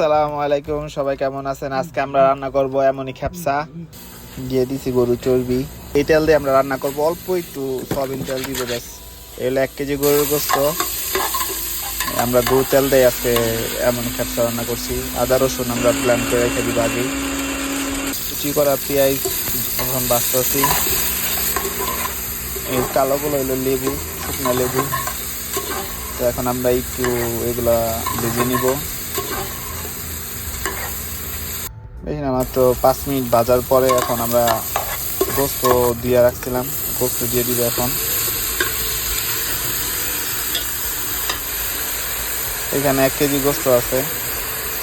আসসালামু আলাইকুম, সবাই কেমন আছেন? আজকে আমরা রান্না করব এমনই খেপসা। দিয়ে দিছি গরু চর্বি। এই তেল দিয়ে আমরা রান্না করব অল্প একটু সয়াবিন তেল দিব ব্যাস। এগুলো এক কেজি গরুর গোস্ত। আমরা গরু তেল দিয়ে আজকে এমন খেপসা রান্না করছি। আদা, রসুন আমরা প্ল্যান করে রেখে দিব আগে কুচি করা পেঁয়াজ এখন বাঁচতেছি। এই কালোগুলো হলো লেবু, শুকনো লেবু। তো এখন আমরা একটু এগুলা ভেজে নিব। বেশি না, মাত্র পাঁচ মিনিট বাজার পরে এখন আমরা গোস্ত দিয়ে রাখছিলাম। গোস্ত দিয়ে দিব এখন। এখানে এক কেজি গোস্ত আছে।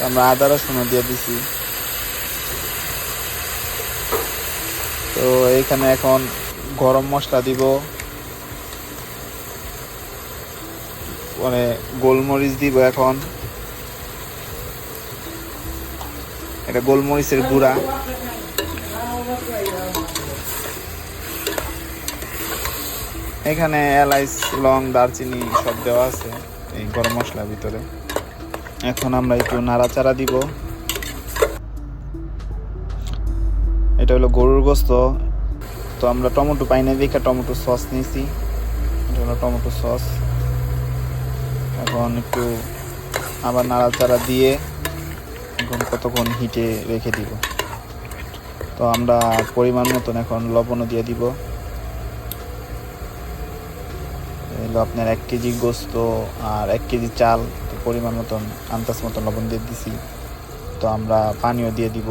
আমরা আদা রসুন দিয়ে দিছি। তো এইখানে এখন গরম মশলা দিব। মানে গোলমরিচ দিব এখন। এটা গোলমরিচের গুঁড়া। এখানে এলাইচ, লং, দারচিনি সব দেওয়া আছে এই গরম মশলার ভিতরে। এখন আমরা একটু নাড়াচাড়া দিব। এটা হলো গরুর গোস্ত। তো আমরা টমেটো পাই না দেখে টমেটো সস নিয়েছি। এটা হলো টমেটো সস। এখন একটু আবার নাড়াচাড়া দিয়ে এখন কতক্ষণ হিটে রেখে দিব? তো আমরা পরিমাণ মতন এখন লবণও দিয়ে দিব। আপনার এক কেজি গোস্ত আর এক কেজি চাল, তো পরিমাণ মতন, আন্দাজ মতন লবণ দিয়ে দিছি। তো আমরা পানিও দিয়ে দিব।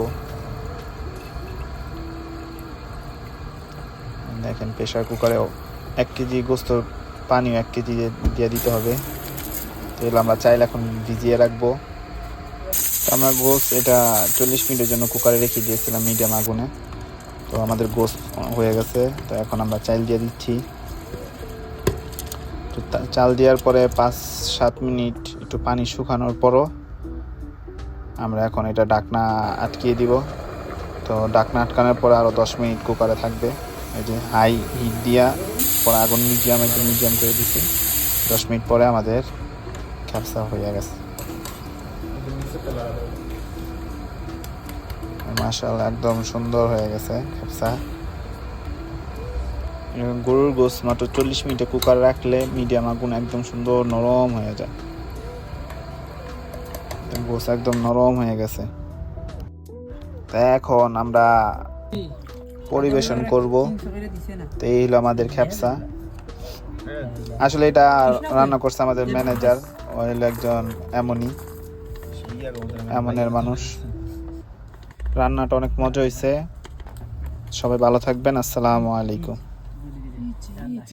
দেখেন প্রেশার কুকারেও এক কেজি গোস্ত পানিও এক কেজি দিয়ে দিতে হবে। তো এগুলো আমরা চাইলে এখন ভিজিয়ে রাখব। তো আমরা গোস এটা চল্লিশ মিনিটের জন্য কুকারে রেখে দিয়েছিলাম মিডিয়াম আগুনে। তো আমাদের গোস হয়ে গেছে। তো এখন আমরা চাল দিয়ে দিচ্ছি। তো চাল দেওয়ার পরে পাঁচ, সাত মিনিট একটু পানি শুকানোর পরও আমরা এখন এটা ডাকনা আটকিয়ে দিব। তো ডাকনা আটকানোর পরে আরও দশ মিনিট কুকারে থাকবে। এই যে হাই হিট দিয়া পরে আগুন মিডিয়াম, একদম মিডিয়াম করে দিছি। দশ মিনিট পরে আমাদের খ্যাপসা হয়ে গেছে। মাশাল একদম সুন্দর হয়ে গেছে গরুর গোস মাত্র চল্লিশ মিনিটে কুকার রাখলে মিডিয়াম আগুন একদম সুন্দর নরম হয়ে যায়। গোস একদম নরম হয়ে গেছে। তা এখন আমরা পরিবেশন করব। তো এই হলো আমাদের খ্যাপসা আসলে এটা রান্না করছে আমাদের ম্যানেজার ও হলো একজন এমনই। এমনের মানুষ। রান্নাটা অনেক মজা হয়েছে সবাই ভালো থাকবেন। আসসালামু আলাইকুম।